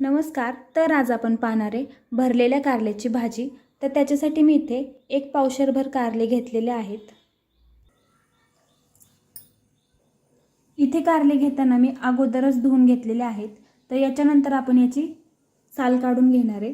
नमस्कार तर आज आपण पाहणार आहे भरलेल्या कारल्याची भाजी. तर त्याच्यासाठी मी इथे एक पावशरभर कारले घेतलेले आहेत. इथे कारले घेताना मी अगोदरच धुवून घेतलेले आहेत. तर याच्यानंतर आपण याची साल काढून घेणार आहे.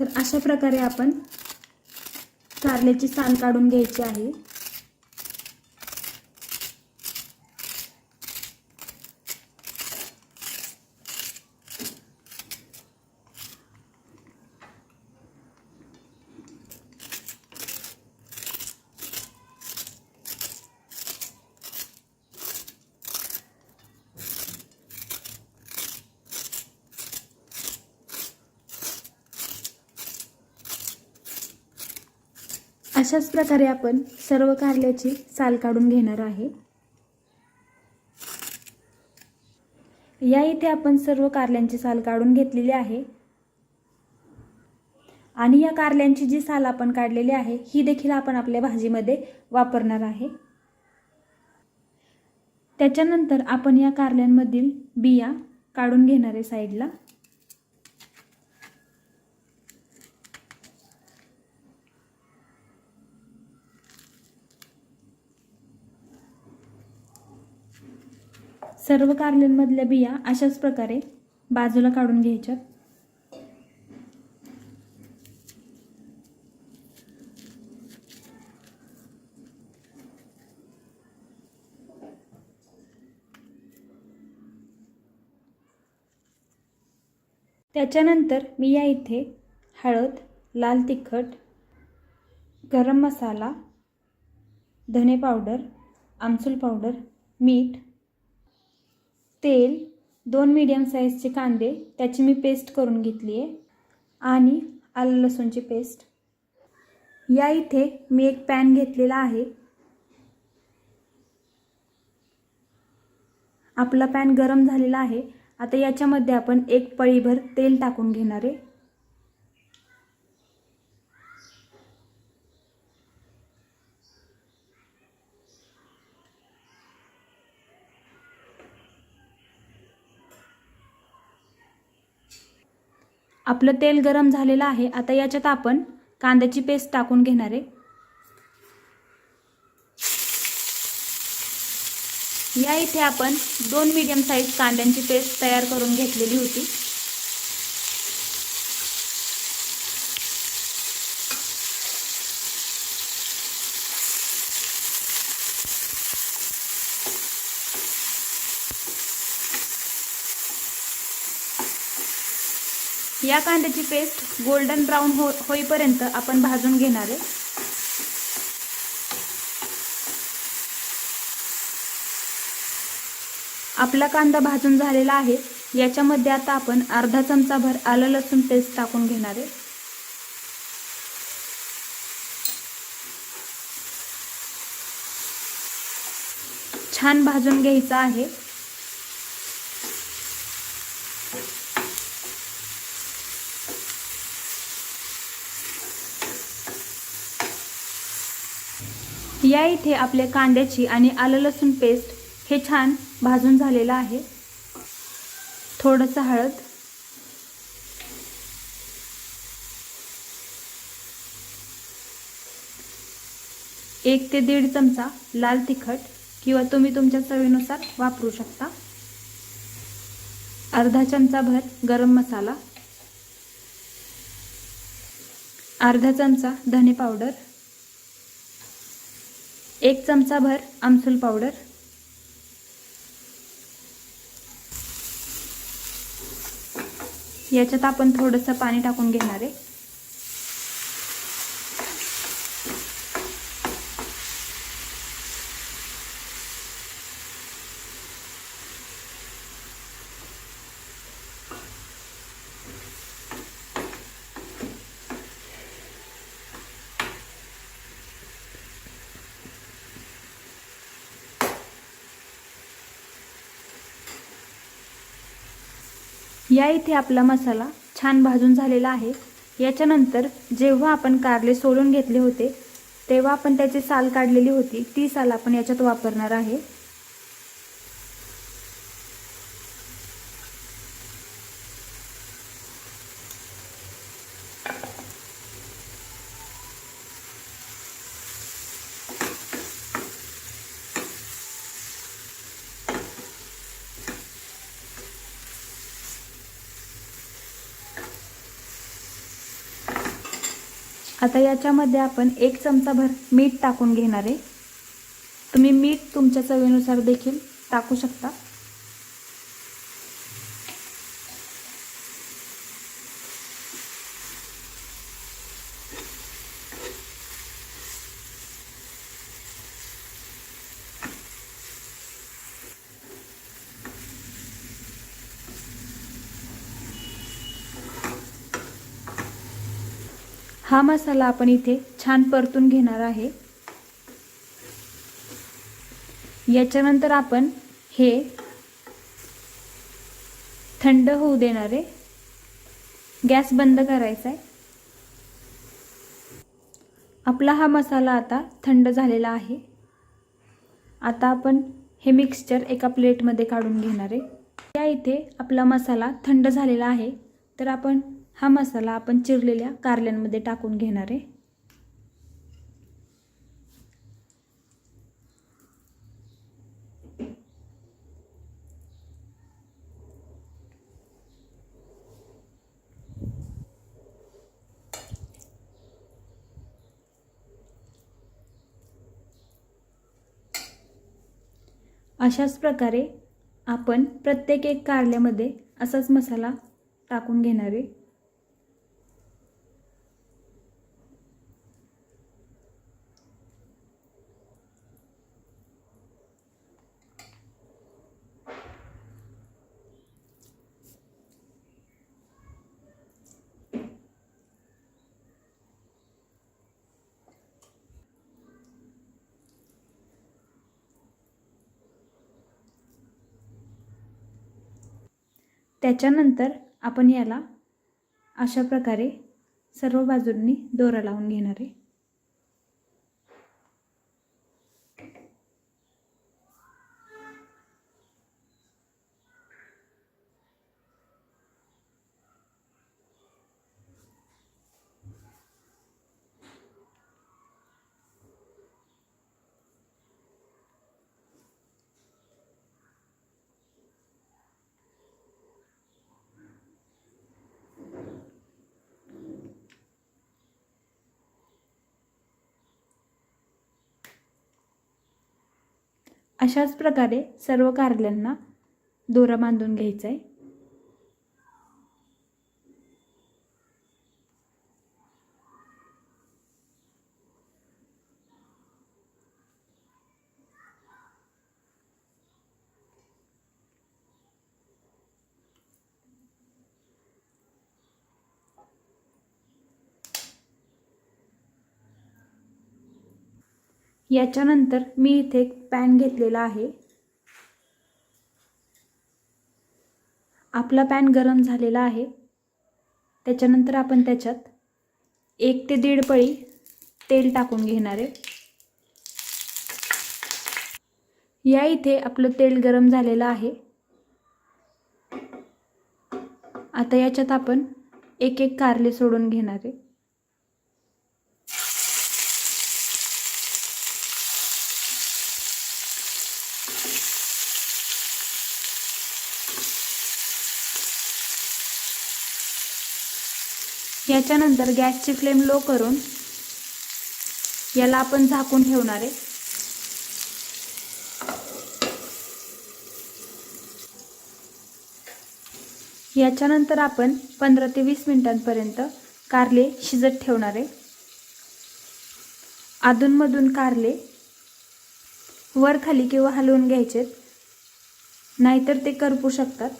तर अशा प्रकारे आपण कारल्याची साल काढून घ्यायची आहे. अशाच प्रकारे आपण सर्व कारल्याची साल काढून घेणार आहे. या इथे आपण सर्व कारल्यांची साल काढून घेतलेली आहे. आणि या कारल्यांची जी साल आपण काढलेली आहे ही देखील आपण आपल्या भाजीमध्ये वापरणार आहे. त्याच्यानंतर आपण या कारल्यांमधील बिया काढून घेणार आहे साईडला. सर्व कारल्यांमधल्या बिया अशाच प्रकारे बाजूला काढून घ्यायच्या. त्याच्यानंतर मी या इथे हळद लाल तिखट गरम मसाला धने पावडर आमसूल पावडर मीठ तेल दोन मीडियम साईजचे कांदे त्याची मी पेस्ट करून घेतली आहे. आणि आलं लसूणची पेस्ट या इथे मी एक पॅन घेतलेला आहे. आपला पॅन गरम झालेला आहे. आता याच्यामध्ये आपण एक पळीभर तेल टाकून घेणार आहे. आपलं तेल गरम झालेलं आहे. आता याच्यात आपण कांद्याची पेस्ट टाकून घेणार आहे. या इथे आपण दोन मीडियम साईज कांद्यांची पेस्ट तयार करून घेतलेली होती. या कांद्याची पेस्ट गोल्डन ब्राऊन हो होईपर्यंत आपण भाजून घेणार आहे. आपला कांदा भाजून झालेला आहे. याच्यामध्ये आता आपण अर्धा चमचाभर आलं लसूण पेस्ट टाकून घेणार आहे. छान भाजून घ्यायचं आहे. या इथे आपल्या कांद्याची आणि आलं लसूण पेस्ट हे छान भाजून झालेलं आहे. थोडंसं हळद. एक ते दीड चमचा लाल तिखट किंवा तुम्ही तुमच्या चवीनुसार वापरू शकता. अर्धा चमचा भर गरम मसाला. अर्धा चमचा धने पावडर. एक चमचाभर आमसूल पावडर. याच्यात आपण थोडंसं पाणी टाकून घेणार आहे. या इथे आपला मसाला छान भाजून झालेला आहे. याच्यानंतर जेव्हा आपण कारले सोलून घेतले होते तेव्हा आपण त्याची साल काढलेली होती. ती साल आपण याच्यात वापरणार आहे. आता याच्यामध्ये आपण एक चमचाभर मीठ टाकून घेणार आहे. तुम्ही मीठ तुमच्या चवीनुसार देखील टाकू शकता. हा मसाला आपण इथे छान परतून घेणार आहे. याच्यानंतर आपण हे थंड होऊ देणार आहे. गॅस बंद करायचा आहे. आपला हा मसाला आता थंड झालेला आहे. आता आपण हे मिक्सचर एका प्लेटमध्ये काढून घेणार आहे. त्या इथे आपला मसाला थंड झालेला आहे. तर आपण हा मसाला आपण चिरलेल्या कारल्यांमध्ये टाकून घेणार आहे. अशाच प्रकारे आपण प्रत्येक एक कारल्यामध्ये असाच मसाला टाकून घेणार आहे. त्याच्यानंतर आपण याला अशा प्रकारे सर्व बाजूंनी दोरा लावून घेणार आहे. अशाच प्रकारे सर्व कारल्यांना दोरा बांधून घ्यायचा आहे याच्यानंतर मी इथे एक पॅन घेतलेला आहे. आपला पॅन गरम झालेला आहे. त्याच्यानंतर आपण त्याच्यात एक ते दीड पळी तेल टाकून घेणार आहे. या इथे आपलं तेल गरम झालेलं आहे. आता याच्यात आपण एक एक कारले सोडून घेणार आहे. याच्यानंतर गॅसची फ्लेम लो करून याला आपण झाकून ठेवणार आहे. याच्यानंतर आपण पंधरा ते वीस मिनिटांपर्यंत कारले शिजत ठेवणार आहे. अधूनमधून कारले वर खाली किंवा हलवून घ्यायचेत नाहीतर ते करपू शकतात.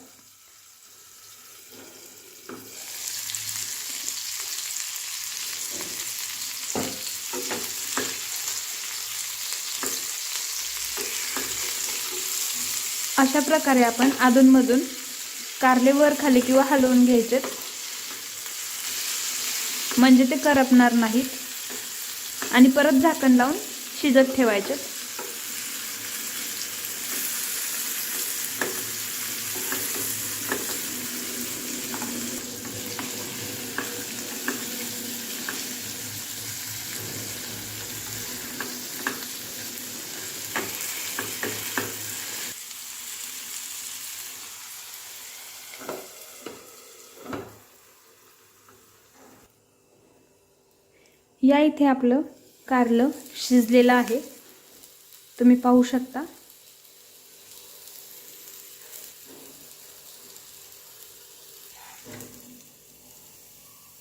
अशा प्रकारे आपण अधूनमधून कारले वर खाली किंवा हलवून घ्यायचेत म्हणजे ते करपणार नाहीत. आणि परत झाकण लावून शिजत ठेवायचे. या इथे आपलं कारलं शिजलेलं आहे. तुम्ही पाहू शकता.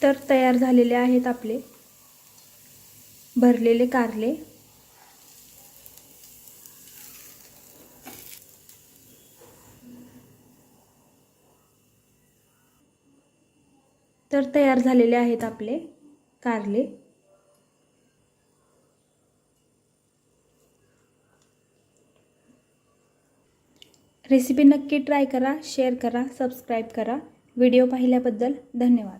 तर तयार झालेले आहेत आपले भरलेले कारले. तर तयार झालेले आहेत आपले कारले. रेसिपी नक्की ट्राय करा शेअर करा सबस्क्राईब करा. व्हिडिओ पाहिल्याबद्दल धन्यवाद.